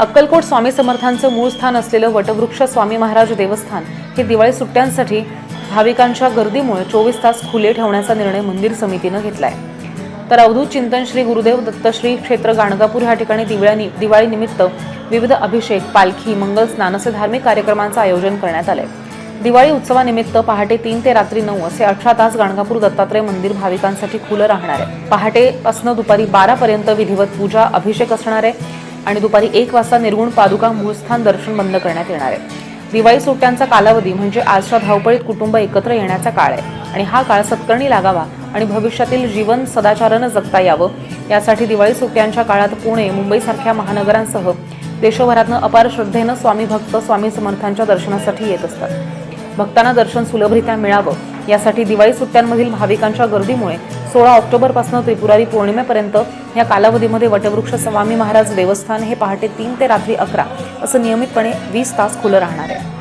अक्कलकोट स्वामी समर्थांचं मूळ स्थान असलेलं वटवृक्ष स्वामी महाराज देवस्थान हे दिवाळी सुट्ट्यांसाठी भाविकांच्या गर्दीमुळे चोवीस तास खुले ठेवण्याचा निर्णय मंदिर समितीनं घेतलाय. तर अवधूत चिंतन श्री गुरुदेव दत्तश्री क्षेत्र गाणगापूर ह्या ठिकाणी दिवाळी दिवाळीनिमित्त विविध अभिषेक पालखी मंगल स्नान असे धार्मिक कार्यक्रमांचं आयोजन करण्यात आलंय. दिवाळी उत्सवानिमित्त पहाटे तीन ते रात्री नऊ असे अठरा तास गाणगापूर दत्तात्रय मंदिर भाविकांसाठी खुलं राहणार आहे. पहाटे असणं दुपारी बारा पर्यंत विधिवत पूजा अभिषेक असणार आहे. आणि दुपारी एक वाजता निर्गुण पादुका मूळस्थान दर्शन बंद करण्यात येणार आहे. दिवाळी सुट्ट्यांचा कालावधी म्हणजे आजच्या धावपळीत कुटुंब एकत्र येण्याचा काळ आहे. आणि हा काळ सत्कर्णी लागावा आणि भविष्यातील जीवन सदाचारानं जगता यावं. यासाठी दिवाळी सुट्ट्यांच्या काळात पुणे मुंबईसारख्या महानगरांसह देशभरातनं अपार श्रद्धेनं स्वामी भक्त स्वामी समर्थांच्या दर्शनासाठी येत असतात. भक्तांना दर्शन सुलभरित्या मिळावं. यासाठी दिवाळी सुट्ट्यांमधील भाविकांच्या गर्दीमुळे सोळा ऑक्टोबरपासून त्रिपुरारी पौर्णिमेपर्यंत या कालावधीमध्ये वटवृक्ष स्वामी महाराज देवस्थान हे पहाटे तीन ते रात्री अकरा असं नियमितपणे वीस तास खुलं राहणार आहे.